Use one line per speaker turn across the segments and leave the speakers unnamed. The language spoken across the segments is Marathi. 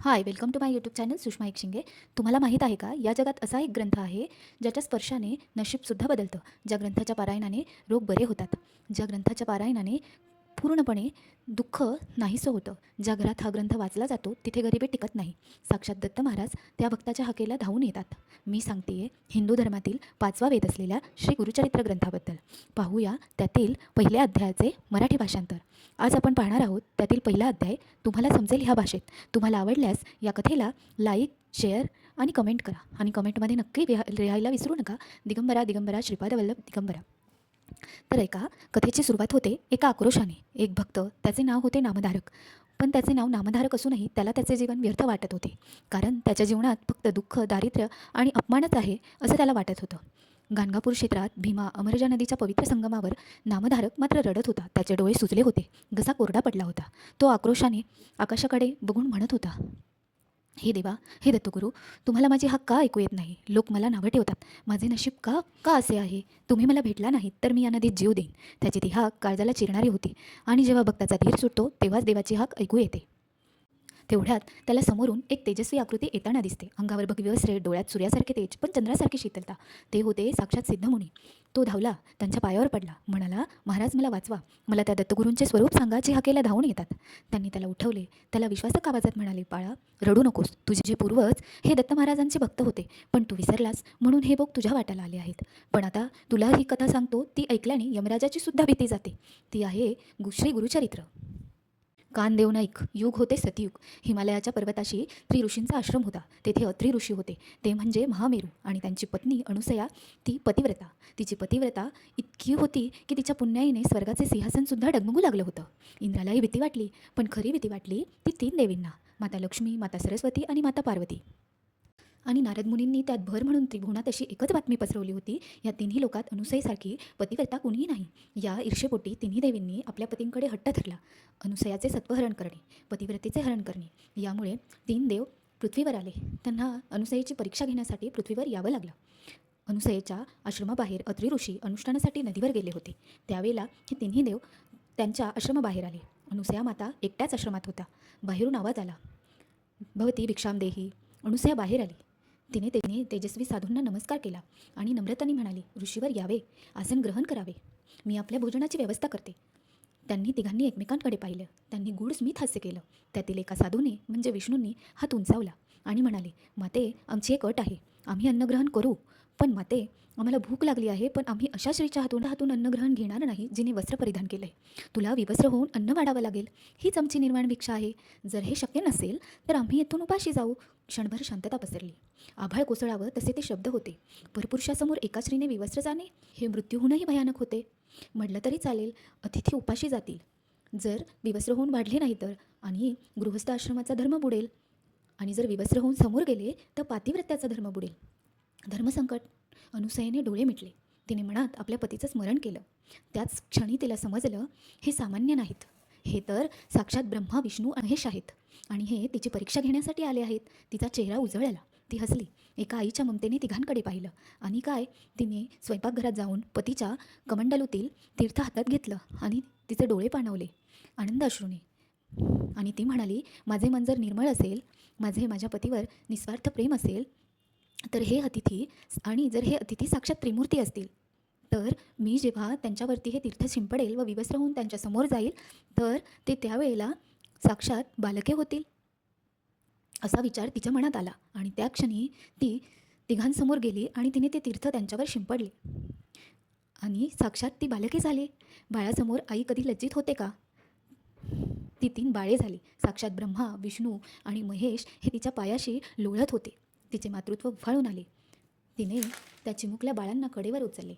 Hi welcome to my YouTube channel Sushma Ekshinge तुम्हाला माहीत आहे का या जगात असा एक ग्रंथ आहे ज्याच्या स्पर्शाने नशीबसुद्धा बदलतं. ज्या ग्रंथाच्या पारायणाने रोग बरे होतात. ज्या ग्रंथाच्या पारायणाने पूर्णपणे दुःख नाहीसं होतं. ज्या घरात हा ग्रंथ वाचला जातो तिथे गरिबी टिकत नाही. साक्षात दत्त महाराज त्या भक्ताच्या हकेला धावून येतात. मी सांगतेय हिंदू धर्मातील पाचवा वेद असलेल्या श्री गुरुचरित्र ग्रंथाबद्दल. पाहूया त्यातील पहिल्या अध्यायाचे मराठी भाषांतर. आज आपण पाहणार आहोत त्यातील पहिला अध्याय तुम्हाला समजेल ह्या भाषेत. तुम्हाला आवडल्यास या कथेला लाईक शेअर आणि कमेंट करा. आणि कमेंटमध्ये नक्की लिहायला विसरू नका. दिगंबरा दिगंबरा श्रीपाद वल्लभ दिगंबरा. तर ऐका कथेची सुरुवात होते एका आक्रोशाने. एक भक्त त्याचे नाव होते नामधारक. पण त्याचे नाव नामधारक असूनही त्याला त्याचे जीवन व्यर्थ वाटत होते. कारण त्याच्या जीवनात फक्त दुःख दारिद्र्य आणि अपमानच आहे असं त्याला वाटत होतं. गाणगापूर क्षेत्रात भीमा अमरजा नदीच्या पवित्र संगमावर नामधारक मात्र रडत होता. त्याचे डोळे सुजले होते. घसा कोरडा पडला होता. तो आक्रोशाने आकाशाकडे बघून म्हणत होता हे देवा हे दत्तगुरू तुम्हाला माझी हाक का ऐकू येत नाही? लोक मला नावं ठेवतात. माझे नशीब का का असे आहे? तुम्ही मला भेटला नाहीत तर मी या नदीत जीव देईन. त्याची ती हाक काळजाला चिरणारी होती. आणि जेव्हा भक्ताचा धीर सुटतो तेव्हाच देवाची हाक ऐकू येते. तेवढ्यात त्याला समोरून एक तेजस्वी आकृती येताना दिसते. अंगावर भगवी वस्त्रे डोळ्यात सूर्यासारखे तेज पण चंद्रासारखी शीतलता. ते होते साक्षात सिद्धमुनी. तो धावला त्यांच्या पायावर पडला. म्हणाला महाराज मला वाचवा. मला त्या दत्तगुरूंचे स्वरूप सांगा जे हाकेला धावून येतात. त्यांनी त्याला उठवले. त्याला विश्वासक आवाजात म्हणाले बाळा रडू नकोस. तुझे जे पूर्वज हे दत्त महाराजांचे भक्त होते. पण तू विसरलास म्हणून हे भोग तुझ्या वाट्याला आले आहेत. पण आता तुला ही कथा सांगतो ती ऐकल्याने यमराजाची सुद्धा भीती जाते. ती आहे गु श्री गुरुचरित्र. कान नाईक युग होते सतयुग. हिमालयाच्या पर्वताशी त्रिऋषींचा आश्रम होता. तेथे अत्रि ऋषी होते. ते म्हणजे महामेरू आणि त्यांची पत्नी अनुसया ती पतिव्रता. तिची पतिव्रता इतकी होती की तिच्या पुण्याईने स्वर्गाचे सिंहासनसुद्धा डगमगू लागलं होतं. इंद्रालाही भीती वाटली पण खरी भीती वाटली ती तीन देवींना माता लक्ष्मी माता सरस्वती आणि माता पार्वती. आणि नारद मुनींनी त्यात भर म्हणून त्रिभुवनात अशी एकच बातमी पसरवली होती. या तिन्ही लोकात अनुसयीसारखी पतिव्रता कुणीही नाही. या ईर्षेपोटी तिन्ही देवींनी आपल्या पतींकडे हट्ट धरला. अनुसयाचे सत्वहरण करणे पतिव्रतेचे हरण करणे. यामुळे तीन देव पृथ्वीवर आले. त्यांना अनुसयेची परीक्षा घेण्यासाठी पृथ्वीवर यावं लागलं. अनुसयेच्या आश्रमाबाहेर अत्रि ऋषी अनुष्ठानासाठी नदीवर गेले होते. त्यावेळेला हे तिन्ही देव त्यांच्या आश्रमाबाहेर आले. अनुसया माता एकट्याच आश्रमात होता बाहेरून आवाज आला. भवती भिक्षाम देही अनुसया बाहेर आली. तिने तिने तेजस्वी साधूंना नमस्कार केला आणि नम्रताने म्हणाली ऋषीवर यावे आसन ग्रहण करावे. मी आपल्या भोजनाची व्यवस्था करते. त्यांनी तिघांनी एकमेकांकडे पाहिलं. त्यांनी गूढ स्मित हास्य केलं. त्यातील एका साधूने म्हणजे विष्णूंनी हात उंचावला आणि म्हणाले माते आमची एक अट आहे. आम्ही अन्नग्रहण करू. पण माते आम्हाला भूक लागली आहे पण आम्ही अशा श्रीच्या हातून हातून अन्नग्रहण घेणार नाही जिने वस्त्र परिधान केलं आहे तुला विवस्त्र होऊन अन्न वाढावं लागेल हीच आमची निर्माण भिक्षा आहे. जर हे शक्य नसेल तर आम्ही येथून उपाशी जाऊ. क्षणभर शांतता पसरली. आभाळ कोसळावं तसे ते शब्द होते. परपुरुषासमोर एका स्त्रीने विवस्त्र जाणे हे मृत्यूहूनही भयानक होते. म्हटलं तरी चालेल अतिथी उपाशी जातील. जर विवस्त्र होऊन वाढले नाही तर आणि गृहस्थ आश्रमाचा धर्म बुडेल आणि जर विवस्त्र होऊन समोर गेले तर पातिव्रत्याचा धर्म बुडेल. धर्मसंकट. अनुसयेने डोळे मिटले. तिने मनात आपल्या पतीचं स्मरण केलं. त्याच क्षणी तिला समजलं हे सामान्य नाहीत. हे तर साक्षात ब्रह्मा विष्णू महेश आहेत. आणि हे तिची परीक्षा घेण्यासाठी आले आहेत. तिचा चेहरा उजळला. ती हसली. एका आईच्या ममतेने तिघांकडे पाहिलं. आणि काय? तिने स्वयंपाकघरात जाऊन पतीच्या कमंडलूतील तीर्थ हातात घेतलं आणि तिचे डोळे पाणवले. आनंद अश्रूने आणि ती म्हणाली माझे मन जर निर्मळ असेल माझे माझ्या पतीवर निस्वार्थ प्रेम असेल तर हे अतिथी आणि जर हे अतिथी साक्षात त्रिमूर्ती असतील तर मी जेव्हा त्यांच्यावरती हे तीर्थ शिंपडेल व विवस्त्र होऊन त्यांच्यासमोर जाईल तर ते त्यावेळेला साक्षात बालके होतील असा विचार तिच्या मनात आला. आणि त्या क्षणी ती तिघांसमोर गेली आणि तिने ते तीर्थ त्यांच्यावर शिंपडले. आणि साक्षात ती बालके झाली. बाळासमोर आई कधी लज्जित होते का? ती तीन बाळे झाली. साक्षात ब्रह्मा विष्णू आणि महेश हे तिच्या पायाशी लोळत होते. तिचे मातृत्व उफाळून आले. तिने त्या चिमुकल्या बाळांना कडेवर उचलले.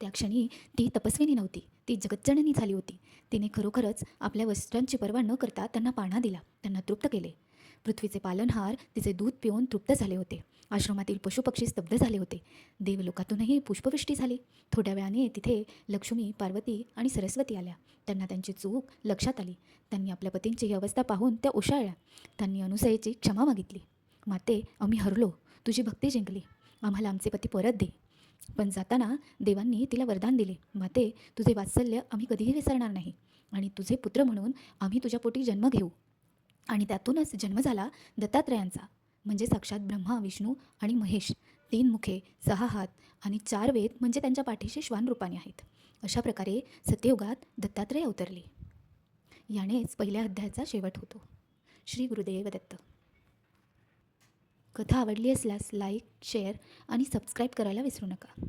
त्या क्षणी ती तपस्विनी नव्हती. ती जगज्जननी झाली होती. तिने खरोखरच आपल्या वस्त्रांची पर्वा न करता त्यांना पाणा दिला. त्यांना तृप्त केले. पृथ्वीचे पालनहार तिचे दूध पिऊन तृप्त झाले होते. आश्रमातील पशुपक्षी स्तब्ध झाले होते. देवलोकातूनही पुष्पवृष्टी झाली. थोड्या वेळाने तिथे लक्ष्मी पार्वती आणि सरस्वती आल्या. त्यांना त्यांची चूक लक्षात आली. त्यांनी आपल्या पतींची ही अवस्था पाहून त्या ओशाळल्या त्यांनी अनुसयेची क्षमा मागितली. माते आम्ही हरलो. तुझी भक्ती जिंकली. आम्हाला आमचे पती परत दे. पण जाताना देवांनी तिला वरदान दिले. माते तुझे वात्सल्य आम्ही कधीही विसरणार नाही. आणि तुझे पुत्र म्हणून आम्ही तुझ्या पोटी जन्म घेऊ. आणि त्यातूनच जन्म झाला दत्तात्रयांचा. म्हणजे साक्षात ब्रह्मा विष्णू आणि महेश. तीन मुखे सहा हात आणि चार वेद म्हणजे त्यांच्या पाठीशी श्वान रूपाने आहेत. अशा प्रकारे सत्ययुगात दत्तात्रय अवतरले यानेच पहिल्या अध्यायाचा शेवट होतो. श्री गुरुदेव दत्त. कथा आवडली असल्यास लाईक शेअर आणि सबस्क्राईब करायला विसरू नका.